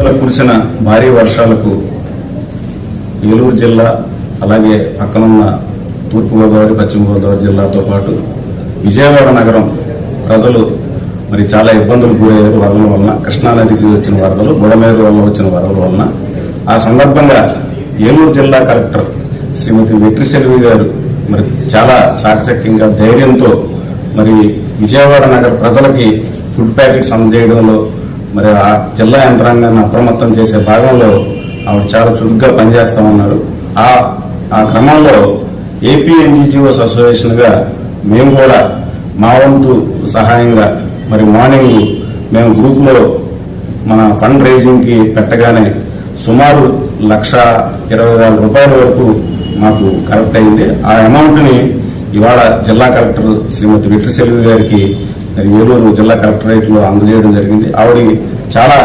ఇటీవల కురిసిన భారీ వర్షాలకు ఏలూరు జిల్లా అలాగే పక్కనున్న తూర్పుగోదావరి పశ్చిమ గోదావరి జిల్లాతో పాటు విజయవాడ నగరం ప్రజలు మరి చాలా ఇబ్బందులు గురయ్యారు. వరదల వలన కృష్ణానదికి వచ్చిన వరదలు బుడమేరు వల్ల వచ్చిన వరదల వలన. ఆ సందర్భంగా ఏలూరు జిల్లా కలెక్టర్ శ్రీమతి వెట్రి సెల్వి గారు మరి చాలా చాకచక్యంగా ధైర్యంతో మరి విజయవాడ నగర ప్రజలకి ఫుడ్ ప్యాకెట్స్ అందజేయడంలో మరి ఆ జిల్లా యంత్రాంగాన్ని అప్రమత్తం చేసే భాగంలో ఆవిడ చాలా చురుగ్గా పనిచేస్తా ఉన్నారు. ఆ ఆ క్రమంలో ఏపీ ఎన్జీజీఓస్ అసోసియేషన్గా మేము కూడా మా వంతు సహాయంగా మరి మార్నింగ్ మేము గ్రూప్లో మన ఫండ్ రేజింగ్కి పెట్టగానే సుమారు లక్ష ఇరవై వేల రూపాయల వరకు మాకు కలెక్ట్ అయింది. ఆ అమౌంట్ని ఇవాళ జిల్లా కలెక్టర్ శ్రీమతి విట్రసెల్వి గారికి ఏలూరు జిల్లా కలెక్టరేట్లో అందజేయడం జరిగింది. ఆవిడ చాలా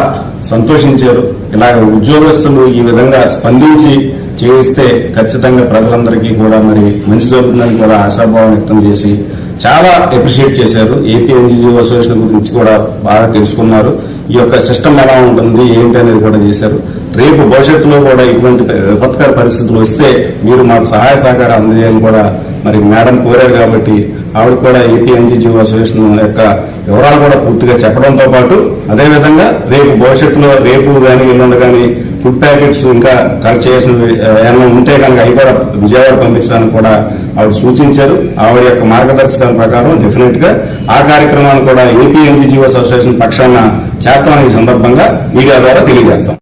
సంతోషించారు. ఇలాగ ఉద్యోగస్తులు ఈ విధంగా స్పందించి చేయిస్తే ఖచ్చితంగా ప్రజలందరికీ కూడా మరి మంచి జరుగుతుందని కూడా ఆశాభావం వ్యక్తం చేసి చాలా అప్రిషియేట్ చేశారు. ఏపీ ఎన్జిఓ అసోసియేషన్ గురించి కూడా బాగా తెలుసుకున్నారు. ఈ యొక్క సిస్టమ్ ఎలా ఉంటుంది ఏంటి అనేది కూడా చేశారు. రేపు భవిష్యత్తులో కూడా ఇటువంటి విపత్కర పరిస్థితులు వస్తే మీరు మాకు సహాయ సహకారం అందజేయాలని కూడా మరి మేడం కోరారు కాబట్టి ఆవిడ కూడా ఏపీ ఎన్జిఓ అసోసియేషన్ యొక్క వివరాలు కూడా పూర్తిగా చెప్పడంతో పాటు అదేవిధంగా రేపు భవిష్యత్తులో రేపు కానీ ఎల్లుండి కానీ ఫుడ్ ప్యాకెట్స్ ఇంకా కలెక్ట్ చేసిన ఏమైనా ఉంటే కనుక అవి కూడా విజయవాడ పంపించడానికి కూడా ఆవిడ సూచించారు. ఆవిడ యొక్క మార్గదర్శకాల ప్రకారం డెఫినెట్గా ఆ కార్యక్రమాన్ని కూడా ఏపీ ఎన్జిఓ అసోసియేషన్ పక్షాన చేస్తామని ఈ సందర్భంగా మీడియా ద్వారా తెలియజేస్తాం.